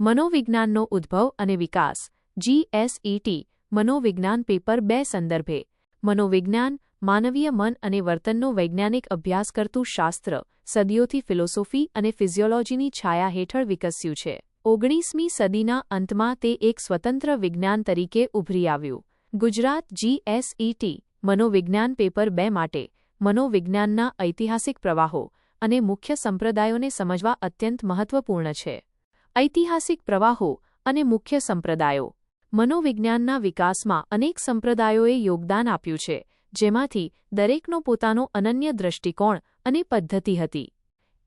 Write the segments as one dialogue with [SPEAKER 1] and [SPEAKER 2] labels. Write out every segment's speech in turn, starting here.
[SPEAKER 1] મનોવિજ્ઞાનનો ઉદ્ભવ અને વિકાસ. જીએસઈટી મનોવિજ્ઞાન પેપર બે સંદર્ભે. મનોવિજ્ઞાન, માનવીય મન અને વર્તનનો વૈજ્ઞાનિક અભ્યાસ કરતું શાસ્ત્ર, સદીઓથી ફિલોસોફી અને ફિઝિયોલોજીની છાયા હેઠળ વિકસ્યું છે. ઓગણીસમી સદીના અંતમાં તે એક સ્વતંત્ર વિજ્ઞાન તરીકે ઉભરી આવ્યું. ગુજરાત જીએસઈટી મનોવિજ્ઞાન પેપર બે માટે, મનોવિજ્ઞાનના ઐતિહાસિક પ્રવાહો અને મુખ્ય સંપ્રદાયોને સમજવા અત્યંત મહત્વપૂર્ણ છે. ઐતિહાસિક પ્રવાહો અને મુખ્ય સંપ્રદાયો. મનોવિજ્ઞાનના વિકાસમાં અનેક સંપ્રદાયોએ યોગદાન આપ્યું છે, જેમાંથી દરેકનો પોતાનો અનન્ય દૃષ્ટિકોણ અને પદ્ધતિ હતી.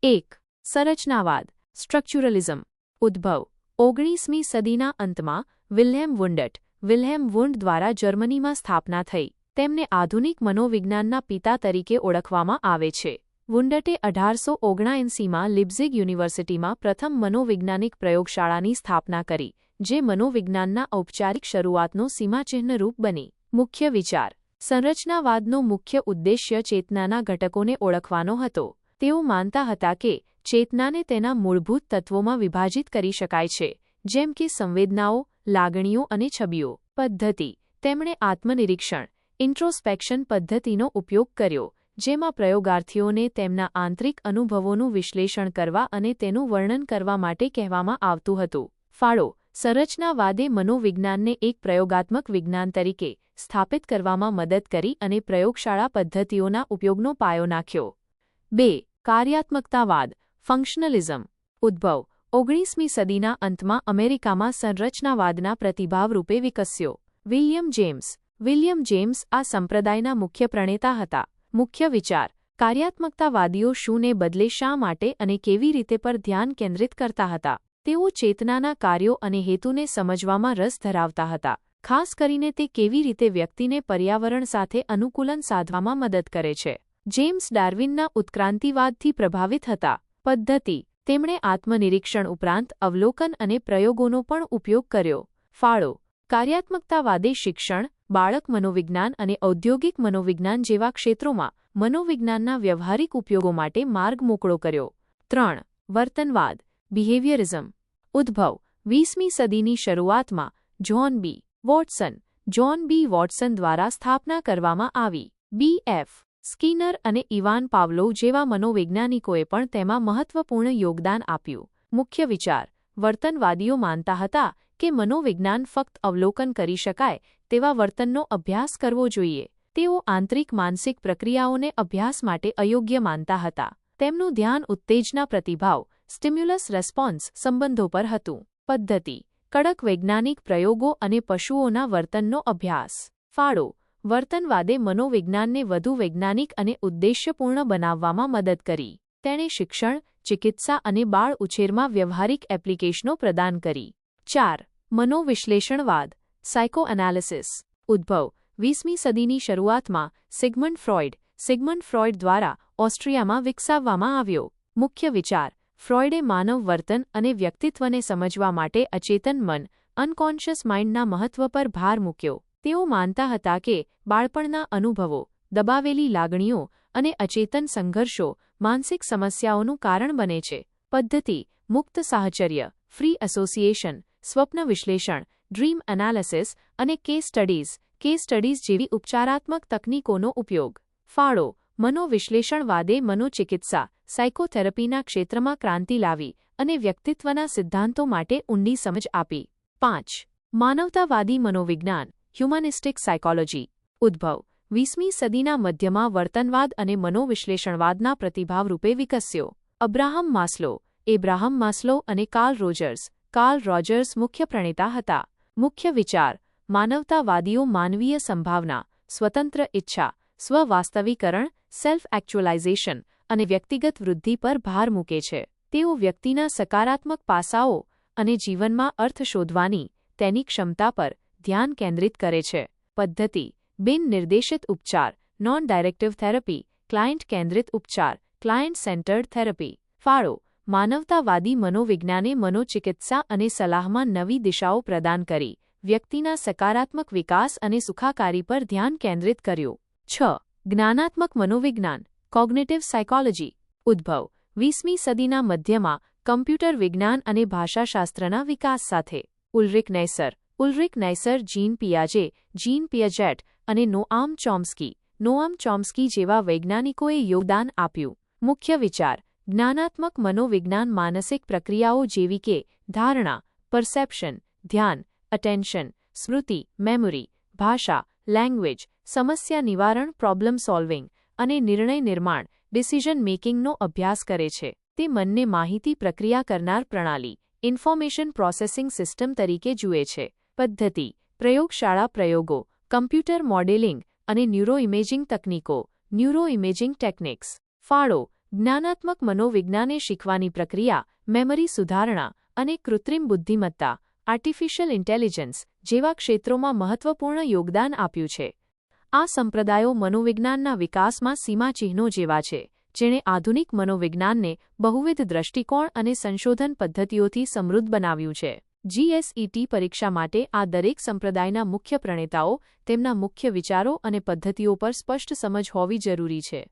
[SPEAKER 1] એક, સંરચનાવાદ સ્ટ્રક્ચરલિઝમ ઉદ્ભવ, ઓગણીસમી સદીના અંતમાં વિલ્હેમ વુન્ડટ વિલ્હેમ વુન્ડ દ્વારા જર્મનીમાં સ્થાપના થઈ, તેમને આધુનિક મનોવિજ્ઞાનના પિતા તરીકે ઓળખવામાં આવે છે. વુન્ડટે અઢારસો ઓગણાએંસીમાં લિપ્ઝિગ યુનિવર્સિટીમાં પ્રથમ મનોવૈજ્ઞાનિક પ્રયોગશાળાની સ્થાપના કરી, જે મનોવિજ્ઞાનના ઔપચારિક શરૂઆતનો સીમાચિહ્નરૂપ બની. મુખ્ય વિચાર. સંરચનાવાદનો મુખ્ય ઉદ્દેશ્ય ચેતનાના ઘટકોને ઓળખવાનો હતો. તેઓ માનતા હતા કે, ચેતનાને તેના મૂળભૂત તત્વોમાં વિભાજિત કરી શકાય છે, જેમ કે સંવેદનાઓ, લાગણીઓ અને છબીઓ. પદ્ધતિ. તેમણે આત્મનિરીક્ષણ, ઇન્ટ્રોસ્પેક્શન પદ્ધતિનો ઉપયોગ કર્યો. જેમાં પ્રયોગાર્થીઓને તેમના આંતરિક અનુભવોનું વિશ્લેષણ કરવા અને તેનું વર્ણન કરવા માટે કહેવામાં આવતું હતું. ફાળો સંરચનાવાદે મનોવિજ્ઞાનને એક પ્રયોગાત્મક વિજ્ઞાન તરીકે સ્થાપિત કરવામાં મદદ કરી અને પ્રયોગશાળા પદ્ધતિઓના ઉપયોગનો પાયો નાખ્યો. બે, કાર્યાત્મકતાવાદ ફંક્શનલિઝમ ઉદ્ભવ, ઓગણીસમી સદીના અંતમાં અમેરિકામાં સંરચનાવાદના પ્રતિભાવ રૂપે વિકસ્યો. William James. વિલિયમ જેમ્સ આ સંપ્રદાયના મુખ્ય પ્રણેતા હતા. મુખ્ય વિચાર, કાર્યાત્મકતાવાદીઓ શુંને બદલે શા માટે અને કેવી રીતે પર ધ્યાન કેન્દ્રિત કરતા હતા? તેઓ ચેતનાના કાર્યો અને હેતુને સમજવામાં રસ ધરાવતા હતા. ખાસ કરીને તે કેવી રીતે વ્યક્તિને પર્યાવરણ સાથે અનુકૂલન સાધવામાં મદદ કરે છે. જેમ્સ ડાર્વિનના ઉત્ક્રાંતિવાદથી પ્રભાવિત હતા. પદ્ધતિ, તેમણે આત્મનિરીક્ષણ ઉપરાંત અવલોકન અને પ્રયોગોનો પણ ઉપયોગ કર્યો. ફાળો, કાર્યાત્મકતાવાદે શિક્ષણ બાળક મનોવિજ્ઞાન અને ઔદ્યોગિક મનોવિજ્ઞાન જેવા ક્ષેત્રોમાં મનોવિજ્ઞાનના વ્યવહારિક ઉપયોગો માટે માર્ગ મોકળો કર્યો. ત્રણ, વર્તનવાદ, બિહેવિયરિઝમ. ઉદ્ભવ, વીસમી સદીની શરૂઆતમાં John B. Watson, John B. Watson દ્વારા સ્થાપના કરવામાં આવી. બી. એફ. સ્કીનર અને ઇવાન પાવલોવ જેવા મનોવૈજ્ઞાનિકોએ પણ તેમાં મહત્વપૂર્ણ યોગદાન આપ્યું. મુખ્ય વિચાર, વર્તનવાદીઓ માનતા હતા કે મનોવિજ્ઞાન ફક્ત અવલોકન કરી શકાય તેવા વર્તનનો અભ્યાસ કરવો જોઈએ. તેઓ આંતરિક માનસિક પ્રક્રિયાઓને અભ્યાસ માટે અયોગ્ય માનતા હતા. તેમનું ધ્યાન ઉત્તેજના પ્રતિભાવ, સ્ટિમ્યુલસ રેસ્પોન્સ સંબંધો પર હતું. પદ્ધતિ, કડક વૈજ્ઞાનિક પ્રયોગો અને પશુઓના વર્તનનો અભ્યાસ. ફાળો, વર્તનવાદે મનોવિજ્ઞાનને વધુ વૈજ્ઞાનિક અને ઉદ્દેશ્યપૂર્ણ બનાવવામાં મદદ કરી. તેણે શિક્ષણ, ચિકિત્સા અને બાળ ઉછેરમાં વ્યવહારિક એપ્લિકેશનો પ્રદાન કરી. ચાર, મનોવિશ્લેષણવાદ સાયકોએનાલિસિસ ઉદ્ભવ, વીસમી સદીની શરૂઆતમાં સિગમન્ડ ફ્રોઇડ સિગમન્ડ ફ્રોઇડ દ્વારા ઓસ્ટ્રિયામાં વિકસાવવામાં આવ્યો. મુખ્ય વિચાર, ફ્રોઇડે માનવ વર્તન અને વ્યક્તિત્વને સમજવા માટે અચેતન મન, અનકોન્શિયસ માઇન્ડના મહત્વ પર ભાર મૂક્યો. તેઓ માનતા હતા કે બાળપણના અનુભવો, દબાવેલી લાગણીઓ અને અચેતન સંઘર્ષો માનસિક સમસ્યાઓનું કારણ બને છે. પદ્ધતિ, મુક્ત સાહચર્ય ફ્રી એસોસિએશન સ્વપ્ન વિશ્લેષણ ડ્રીમ એનાલિસિસ અને કેસ સ્ટડીઝ કેસ સ્ટડીઝ જેવી ઉપચારાત્મક તકનીકોનો ઉપયોગ. ફાળો મનોવિશ્લેષણવાદે મનોચિકિત્સા સાયકોથેરપીના ક્ષેત્રમાં ક્રાંતિ લાવી અને વ્યક્તિત્વના સિદ્ધાંતો માટે ઊંડી સમજ આપી. પાંચ, માનવતાવાદી મનોવિજ્ઞાન હ્યુમનિસ્ટિક સાયકોલોજી ઉદ્ભવ, વીસમી સદીના મધ્યમાં વર્તનવાદ અને મનોવિશ્લેષણવાદના પ્રતિભાવ રૂપે વિકસ્યો. અબ્રાહમ માસ્લો, એબ્રાહમ માસ્લો અને કાર્લ રોજર્સ. કાર્લ રોજર્સ મુખ્ય પ્રણેતા હતા. મુખ્ય વિચાર, માનવતાવાદીઓ માનવીય સંભાવના, સ્વતંત્ર ઇચ્છા સ્વવાસ્તવીકરણ સેલ્ફ એક્ચ્યુઅલાઇઝેશન અને વ્યક્તિગત વૃદ્ધિ પર ભાર મૂકે છે. તેઓ વ્યક્તિના સકારાત્મક પાસાઓ અને જીવનમાં અર્થ શોધવાની તેની ક્ષમતા પર ધ્યાન કેન્દ્રિત કરે છે. પદ્ધતિ, બિન નિર્દેશિત ઉપચાર નોન ડાયરેક્ટિવ થેરપી ક્લાયન્ટ કેન્દ્રિત ઉપચાર ક્લાયન્ટ સેન્ટર્ડ થેરપી ફાળો માનવતાવાદી મનોવિજ્ઞાને મનોચિકિત્સા અને સલાહમાં નવી દિશાઓ પ્રદાન કરી, વ્યક્તિના સકારાત્મક વિકાસ અને સુખાકારી પર ધ્યાન કેન્દ્રિત કર્યું. છ. જ્ઞાનાત્મક મનોવિજ્ઞાન કોગ્નેટિવ સાયકોલોજી ઉદ્ભવ, વીસમી સદીના મધ્યમાં, કમ્પ્યુટર વિજ્ઞાન અને ભાષાશાસ્ત્રના વિકાસ સાથે. ઉલ્રિક નૈસર ઉલ્રિક નૈસર જીન પિયાજે, જીન પિયાજેટ અને નોઆમ ચોમ્સ્કી નોઆમ ચોમ્સ્કી જેવા વૈજ્ઞાનિકોએ યોગદાન આપ્યું. મુખ્ય વિચાર જ્ઞાનાત્મક મનોવિજ્ઞાન માનસિક પ્રક્રિયાઓ જેવી કે ધારણા પરસેપ્શન ધ્યાન અટેન્શન સ્મૃતિ મેમરી ભાષા લેંગ્વેજ સમસ્યા નિવારણ પ્રોબ્લેમ સોલ્વિંગ અને નિર્ણય નિર્માણ ડિસિઝન મેકિંગનો અભ્યાસ કરે છે. તે મનને માહિતી પ્રક્રિયા કરનાર પ્રણાલી ઇન્ફોર્મેશન પ્રોસેસિંગ સિસ્ટમ તરીકે જુએ છે. પદ્ધતિ, પ્રયોગશાળા પ્રયોગો કમ્પ્યુટર મોડેલિંગ અને ન્યુરોઇમેજિંગ તકનીકો ન્યુરોઇમેજિંગ ટેકનિક્સ ફાળો જ્ઞાનાત્મક મનોવિજ્ઞાને શીખવાની પ્રક્રિયા, મેમરી સુધારણા અને કૃત્રિમ બુદ્ધિમત્તા આર્ટિફિશિયલ ઇન્ટેલિજન્સ જેવા ક્ષેત્રોમાં મહત્વપૂર્ણ યોગદાન આપ્યું છે. આ સંપ્રદાયો મનોવિજ્ઞાનના વિકાસમાં સીમાચિહ્નો જેવા છે, જેણે આધુનિક મનોવિજ્ઞાનને બહુવિધ દ્રષ્ટિકોણ અને સંશોધન પદ્ધતિઓથી સમૃદ્ધ બનાવ્યું છે. જીએસઈટી પરીક્ષા માટે આ દરેક સંપ્રદાયના મુખ્ય પ્રણેતાઓ તેમના મુખ્ય વિચારો અને પદ્ધતિઓ પર સ્પષ્ટ સમજ હોવી જરૂરી છે.